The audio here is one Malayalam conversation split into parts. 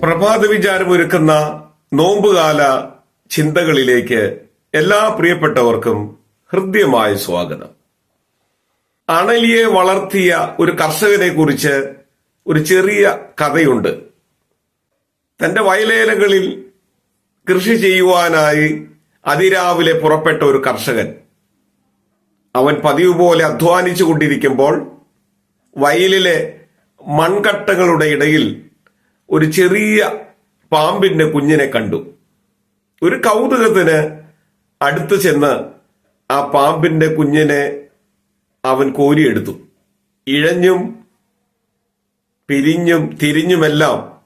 പ്രഭാത വിചാരം ഒരുക്കുന്ന നോമ്പുകാല ചിന്തകളിലേക്ക് എല്ലാ പ്രിയപ്പെട്ടവർക്കും ഹൃദ്യമായ സ്വാഗതം. അണലിയെ വളർത്തിയ ഒരു കർഷകനെ കുറിച്ച് ഒരു ചെറിയ കഥയുണ്ട്. തന്റെ വയലേലകളിൽ കൃഷി ചെയ്യുവാനായി അതിരാവിലെ പുറപ്പെട്ട ഒരു കർഷകൻ. അവൻ പതിവ് പോലെ അധ്വാനിച്ചു കൊണ്ടിരിക്കുമ്പോൾ വയലിലെ മൺകട്ടകളുടെ ഇടയിൽ ഒരു ചെറിയ പാമ്പിന്റെ കുഞ്ഞിനെ കണ്ടു. ഒരു കൗതുകത്തിന് അടുത്ത് ചെന്ന് ആ പാമ്പിന്റെ കുഞ്ഞിനെ അവൻ കോരിയെടുത്തു. ഇഴഞ്ഞും പിരിഞ്ഞും തിരിഞ്ഞുമെല്ലാം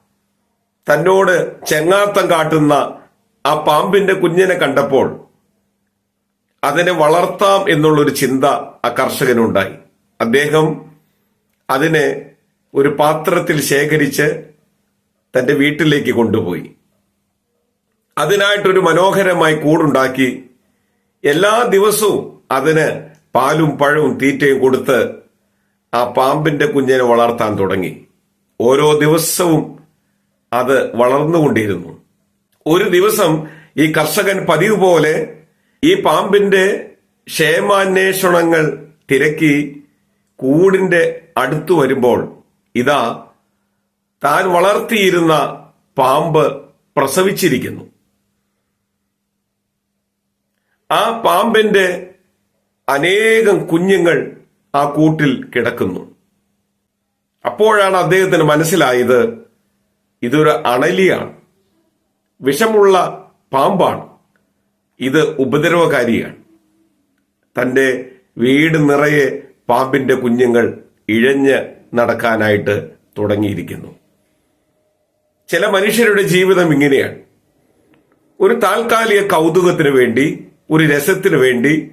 തന്നോട് ചെങ്ങാത്തം കാട്ടുന്ന ആ പാമ്പിന്റെ കുഞ്ഞിനെ കണ്ടപ്പോൾ അതിനെ വളർത്താം എന്നുള്ളൊരു ചിന്ത ആ കർഷകനുണ്ടായി. അദ്ദേഹം അതിനെ ഒരു പാത്രത്തിൽ ശേഖരിച്ച് തന്റെ വീട്ടിലേക്ക് കൊണ്ടുപോയി. അതിനായിട്ടൊരു മനോഹരമായി കൂടുണ്ടാക്കി എല്ലാ ദിവസവും അതിന് പാലും പഴവും തീറ്റയും കൊടുത്ത് ആ പാമ്പിന്റെ കുഞ്ഞിനെ വളർത്താൻ തുടങ്ങി. ഓരോ ദിവസവും അത് വളർന്നുകൊണ്ടിരുന്നു. ഒരു ദിവസം ഈ കർഷകൻ പതിവ് പോലെ ഈ പാമ്പിന്റെ ക്ഷേമാന്വേഷണങ്ങൾ തിരക്കി കൂടിന്റെ അടുത്തു വരുമ്പോൾ ഇതാ താൻ വളർത്തിയിരുന്ന പാമ്പ് പ്രസവിച്ചിരിക്കുന്നു. ആ പാമ്പിന്റെ അനേകം കുഞ്ഞുങ്ങൾ ആ കൂട്ടിൽ കിടക്കുന്നു. അപ്പോഴാണ് അദ്ദേഹത്തിന് മനസ്സിലായത് ഇതൊരു അണലിയാണ്. വിഷമുള്ള പാമ്പാണ്. ഇത് ഉപദ്രവകാരിയാണ്. തന്റെ വീട് നിറയെ പാമ്പിന്റെ കുഞ്ഞുങ്ങൾ ഇഴഞ്ഞ് നടക്കാനായിട്ട് തുടങ്ങിയിരിക്കുന്നു. ചില മനുഷ്യരുടെ ജീവിതം ഇങ്ങനെയാണ്. ഒരു താൽക്കാലിക കൗതുകത്തിന് വേണ്ടി ഒരു രസത്തിന് വേണ്ടി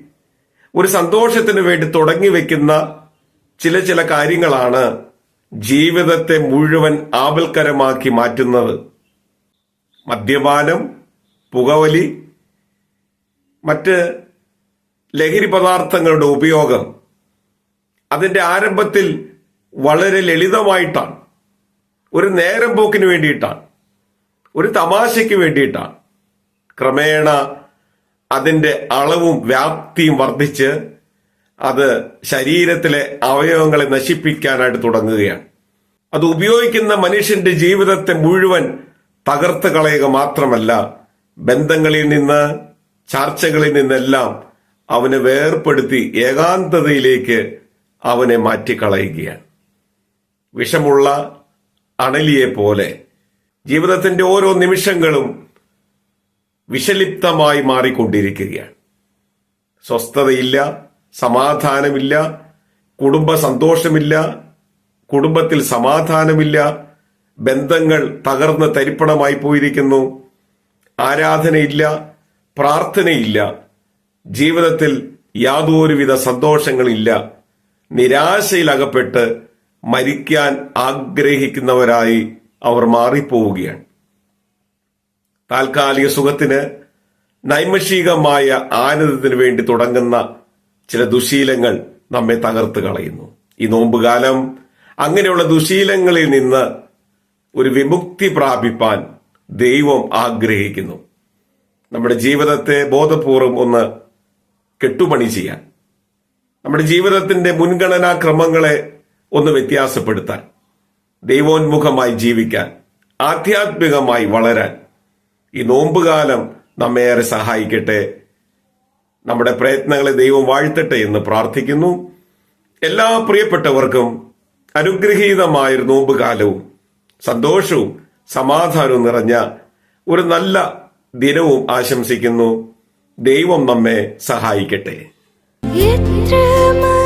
ഒരു സന്തോഷത്തിന് വേണ്ടി തുടങ്ങി വെക്കുന്ന ചില ചില കാര്യങ്ങളാണ് ജീവിതത്തെ മുഴുവൻ ആപൽക്കരമാക്കി മാറ്റുന്നത്. മദ്യപാനം പുകവലി മറ്റ് ലഹരി പദാർത്ഥങ്ങളുടെ ഉപയോഗം അതിന്റെ ആരംഭത്തിൽ വളരെ ലളിതമായിട്ടാണ്. ഒരു നേരം പോക്കിന് വേണ്ടിയിട്ടാണ്. ഒരു തമാശയ്ക്ക് വേണ്ടിയിട്ടാണ്. ക്രമേണ അതിന്റെ അളവും വ്യാപ്തിയും വർദ്ധിച്ച് അത് ശരീരത്തിലെ അവയവങ്ങളെ നശിപ്പിക്കാനായിട്ട് തുടങ്ങുകയാണ്. അത് ഉപയോഗിക്കുന്ന മനുഷ്യന്റെ ജീവിതത്തെ മുഴുവൻ തകർത്ത് കളയുക മാത്രമല്ല ബന്ധങ്ങളിൽ നിന്ന് ചർച്ചകളിൽ നിന്നെല്ലാം അവനെ വേർപ്പെടുത്തി ഏകാന്തതയിലേക്ക് അവനെ മാറ്റിക്കളയുകയാണ്. വിഷമുള്ള അണലിയെ പോലെ ജീവിതത്തിന്റെ ഓരോ നിമിഷങ്ങളും വിഷലിപ്തമായി മാറിക്കൊണ്ടിരിക്കുകയാണ്. സ്വസ്ഥതയില്ല സമാധാനമില്ല കുടുംബ സന്തോഷമില്ല കുടുംബത്തിൽ സമാധാനമില്ല ബന്ധങ്ങൾ തകർന്ന് തരിപ്പണമായി പോയിരിക്കുന്നു ആരാധനയില്ല പ്രാർത്ഥനയില്ല ജീവിതത്തിൽ യാതൊരുവിധ സന്തോഷങ്ങളില്ല നിരാശയിലകപ്പെട്ട് മരിക്കാൻ ആഗ്രഹിക്കുന്നവരായി അവർ മാറിപ്പോവുകയാണ്. താൽക്കാലിക സുഖത്തിന് നൈമഷികമായ ആനന്ദത്തിന് വേണ്ടി തുടങ്ങുന്ന ചില ദുശീലങ്ങൾ നമ്മെ തകർത്ത് കളയുന്നു. ഈ നോമ്പുകാലം അങ്ങനെയുള്ള ദുശീലങ്ങളിൽ നിന്ന് ഒരു വിമുക്തി പ്രാപിപ്പാൻ ദൈവം ആഗ്രഹിക്കുന്നു. നമ്മുടെ ജീവിതത്തെ ബോധപൂർവം ഒന്ന് കെട്ടുപണി ചെയ്യാൻ. നമ്മുടെ ജീവിതത്തിന്റെ മുൻഗണനാ ക്രമങ്ങളെ ഒന്ന് വ്യത്യാസപ്പെടുത്താൻ. ദൈവോന്മുഖമായി ജീവിക്കാൻ ആധ്യാത്മികമായി വളരാൻ ഈ നോമ്പുകാലം നമ്മെ സഹായിക്കട്ടെ. നമ്മുടെ പ്രയത്നങ്ങളെ ദൈവം വാഴ്ത്തട്ടെ എന്ന് പ്രാർത്ഥിക്കുന്നു. എല്ലാ പ്രിയപ്പെട്ടവർക്കും അനുഗ്രഹീതമായൊരു നോമ്പുകാലവും സന്തോഷവും സമാധാനവും നിറഞ്ഞ ഒരു നല്ല ദിനവും ആശംസിക്കുന്നു. ദൈവം നമ്മെ സഹായിക്കട്ടെ. എത്ര